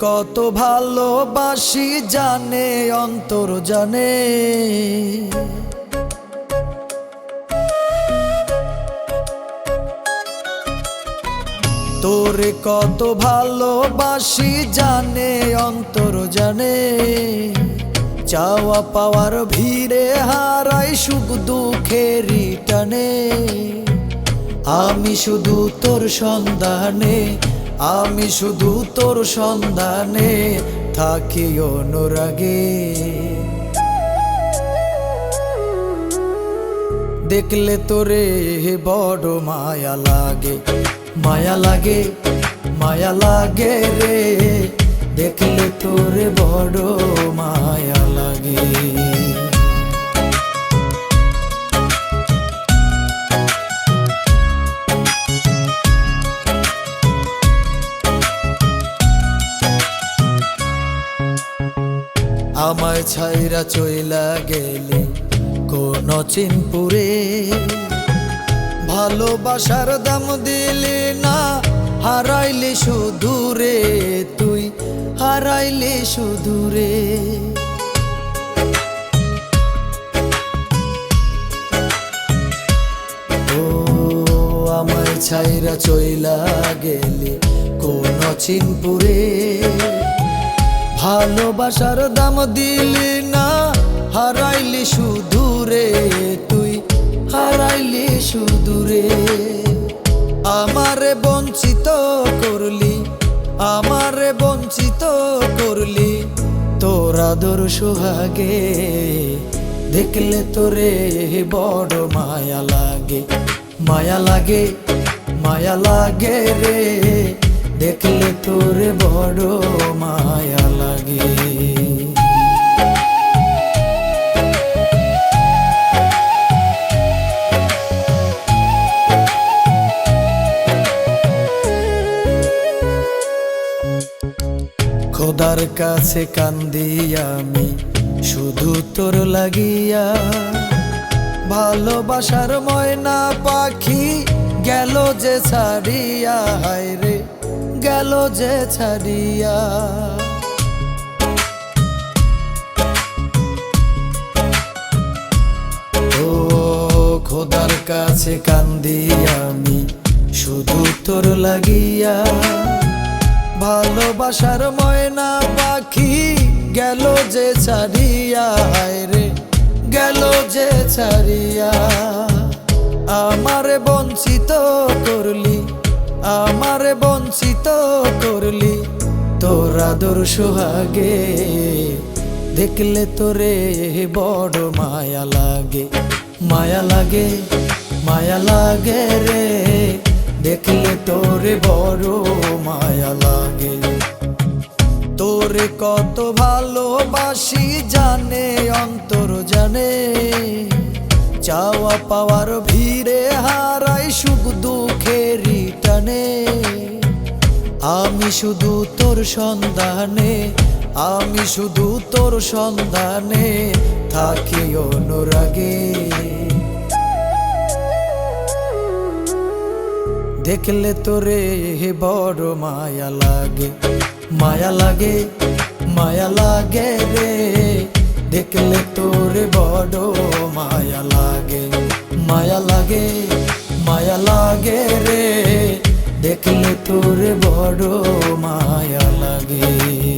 কত ভালোবাসি জানে, অন্তর জানে। তোরে কত ভালোবাসি জানে, অন্তর জানে। চাওয়া পাওয়ার ভিড়ে হারাই সুখ দুঃখেরই টানে। আমি শুধু তোর সন্ধানে আমি শুধু তোর সন্ধানে থাকি অনুরাগে। দেখলে তোরে বড় মায়া লাগে। মায়া লাগে মায়া লাগে রে। দেখলে তোরে বড় মায়া লাগে। আমায় ছাইরা চইলা গেলি কোন চিনপুরে। ভালোবাসার দাম দিলি না, হারাইলি সুদূরে, তুই হারাইলি সুদূরে। ও, আমায় ছাইরা চইলা গেলি কোন চিনপুরে। ভালোবাসার দাম দিলি না, হারাইলি সুদূরে তুই, হারাইলি সুদূরে আমারে বঞ্চিত করলি, আমারে বঞ্চিত করলি, তোর আদর সোহাগে, দেখলে তোরে বড় মায়া লাগে মায়া লাগে মায়া লাগে রে, দেখলে তোরে বড় মায়া খোদার কাছে কান্দি আমি, শুধু তোর লাগিয়া। ভালোবাসার ময়না পাখি গেল যে ছাড়িয়া, হায় রে, গেল যে ছাড়িয়া। খোদার কাছে কান্দি আমি, শুধু তোর লাগিয়া। ভালোবাসার ময়না পাখি গেল যে ছাড়িয়া রে, গেল যে ছাড়িয়া। আমারে বঞ্চিত করলি, আমারে বঞ্চিত করলি, তোর আদর সোহাগে। দেখলে তোরে বড় মায়া লাগে মায়া লাগে মায়া লাগে রে। দেখলে তোরে বড় মায়া লাগে। তোরে কত ভালোবাসি জানে, অন্তর জানে। চাওয়া পাওয়ার ভিড়ে হারাই সুখ দুঃখের টানে। আমি শুধু তোর সন্ধানে, আমি শুধু তোর সন্ধানে, থাকি অনুরাগে। দেখলে তোরে বড় মায়া লাগে। মায়া লাগে মায়া লাগে রে। দেখলে তোরে বড় মায়া লাগে। মায়া লাগে মায়া লাগে রে। দেখলে তোরে বড় মায়া লাগে।